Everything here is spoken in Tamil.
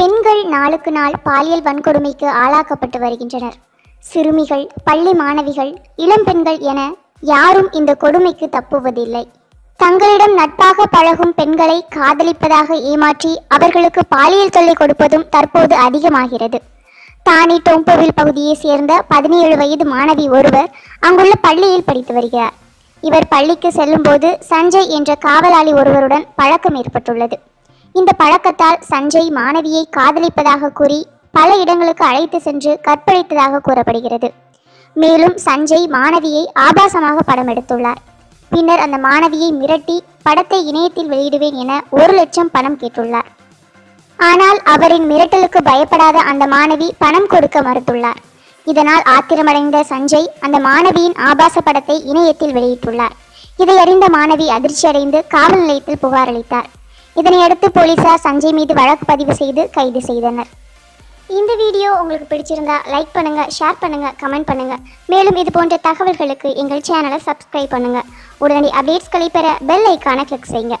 பெண்கள் நாளுக்கு நாள் பாலியல் வன்கொடுமைக்கு ஆளாக்கப்பட்டு வருகின்றனர். சிறுமிகள் பள்ளி மாணவிகள் இளம் பெண்கள் என யாரும் இந்த கொடுமைக்கு தப்புவதில்லை. தங்களிடம் நட்பாக பழகும் பெண்களை காதலிப்பதாக ஏமாற்றி அவர்களுக்கு பாலியல் தொல்லை கொடுப்பதும் தற்போது அதிகமாகிறது. தானி டோம்போவில் பகுதியை சேர்ந்த பதினேழு வயது மாணவி ஒருவர் அங்குள்ள பள்ளியில் படித்து வருகிறார். இவர் பள்ளிக்கு செல்லும்போது சஞ்சய் என்ற காவலாளி ஒருவருடன் பழக்கம் ஏற்பட்டுள்ளது. இந்த பழக்கத்தால் சஞ்சய் மாணவியை காதலிப்பதாக கூறி பல இடங்களுக்கு அழைத்து சென்று கற்பழித்ததாக கூறப்படுகிறது. மேலும் சஞ்சய் மாணவியை ஆபாசமாக படம் எடுத்துள்ளார். பின்னர் அந்த மாணவியை மிரட்டி படத்தை இணையத்தில் வெளியிடுவேன் என ஒரு லட்சம் பணம் கேட்டுள்ளார். ஆனால் அவரின் மிரட்டலுக்கு பயப்படாத அந்த மாணவி பணம் கொடுக்க மறுத்துள்ளார். இதனால் ஆத்திரமடைந்த சஞ்சய் அந்த மாணவியின் ஆபாச படத்தை இணையத்தில் வெளியிட்டுள்ளார். இதை அறிந்த மாணவி அதிர்ச்சியடைந்து காவல் நிலையத்தில் புகார் அளித்தார். இதனையடுத்து போலீசார் சஞ்சய் மீது வழக்கு பதிவு செய்து கைது செய்தனர். இந்த வீடியோ உங்களுக்கு பிடிச்சிருந்தா லைக் பண்ணுங்க ஷேர் பண்ணுங்க கமெண்ட் பண்ணுங்க. மேலும் இது போன்ற தகவல்களுக்கு எங்கள் சேனலை சப்ஸ்கிரைப் பண்ணுங்க. உடனடி அப்டேட்ஸ்களை பெற பெல் ஐக்கானை கிளிக் செய்யுங்க.